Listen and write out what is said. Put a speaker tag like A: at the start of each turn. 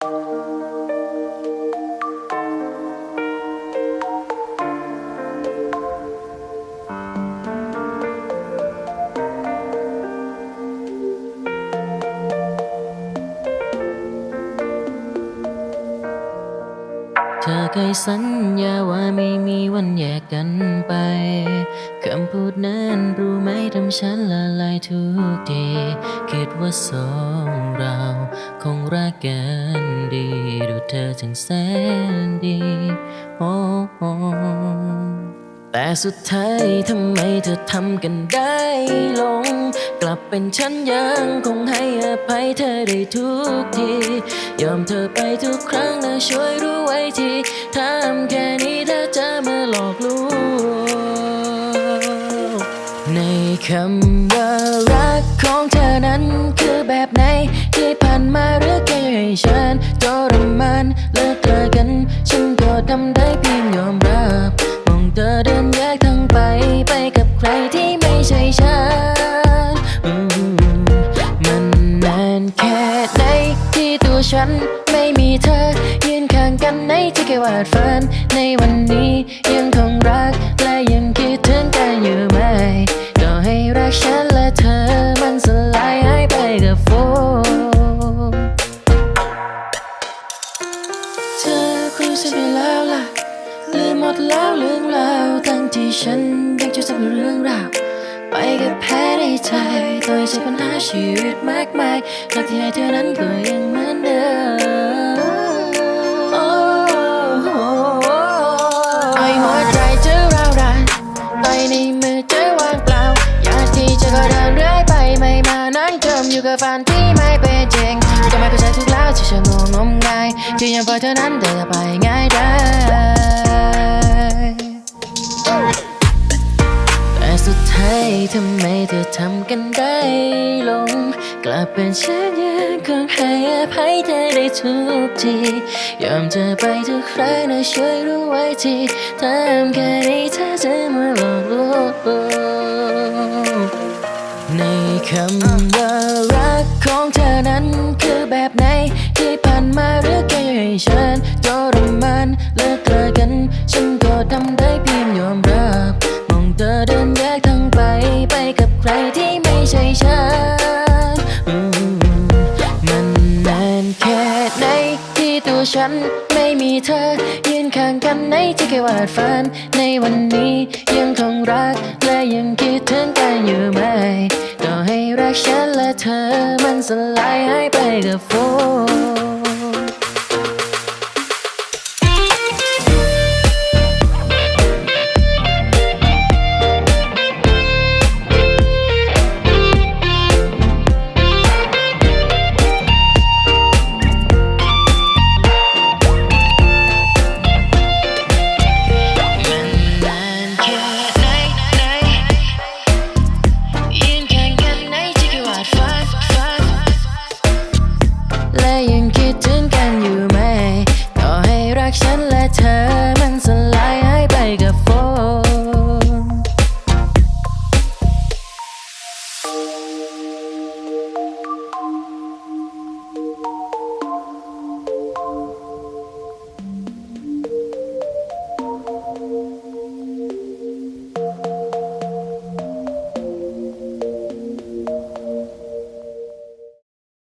A: เธอเคยสัญญาว่าไม่มีวันแยกกันไปำพูดนั้นรู้ไหมทำฉันละลายทุกทีคิดว่าสองเราคงรักกันดี ดูเธอจังแสนดีโอ้โอแต่สุดท้ายทำไมเธอทำกันได้ลง กลับเป็นฉันยังคงให้อภัยเธอได้ทุกที ยอมเธอไปทุกครั้งนะช่วยรู้ไว้ทีทำแค่นี้ถ้าจะมาหลอกลวง ในคำว่ารักของเธอนั้นคือแบบไหน ที่ผ่านมาหรือแค่ให้ฉันทรมานเลิกเจอกัน ฉันก็ทำได้เพียงยอมรับมองเธอเดินแยกทางไปไปกับใครที่ไม่ใช่ฉันมมันนานแค่ไหนที่ตัวฉันไม่มีเธอ ยืนข้างกันในที่แค่วาดฝัน ในวันนี้ยังคงรักและยังคิดถึง ดแล้วเรื่องราวทั้งที่ฉันยังจะจำเรื่องราวไปกับแพ้ในใจโดยใช้ปัญหาชีวิตมากมายรักที่ให้เธอนั้นก็ยังเหมือนเดิมโอ้หไอหัวใจเจะร้าวรานไอในมือเจะว่างเปล่าอยากที่จะก็เดินเรื่อยไปไม่มานั่งจมอยู่กับฝันที่ไม่เป็นจริงก็ไม่เข้าใจทุกแล้วที่ฉันงงงมงายที่ยังปล่อยเธอนั้นเดินไปง่ายได้ ท้ายทำไมเธอทำกันได้ลง กลับเป็นฉันยังคงให้อภัยเธอได้ทุกที ยอมเธอไปทุกครั้งนะช่วยรู้ไว้ทีทำแค่นี้เธอจะมาหลอกลวงในคำว่ารักของเธอนั้นคือแบบไหน ที่ผ่านมาหรือแค่ให้ฉันทรมานเลิกเลิกกัน ฉันก็ทำได้เพียง แค่ไหนที่ตัวฉันไม่มีเธอ ยืนข้างกันในที่แค่วาดฝัน ในวันนี้ยังคงรักและยังคิดถึงกันอยู่ไหมก็ให้รักฉันและเธอมันสลายหายไปกับฝน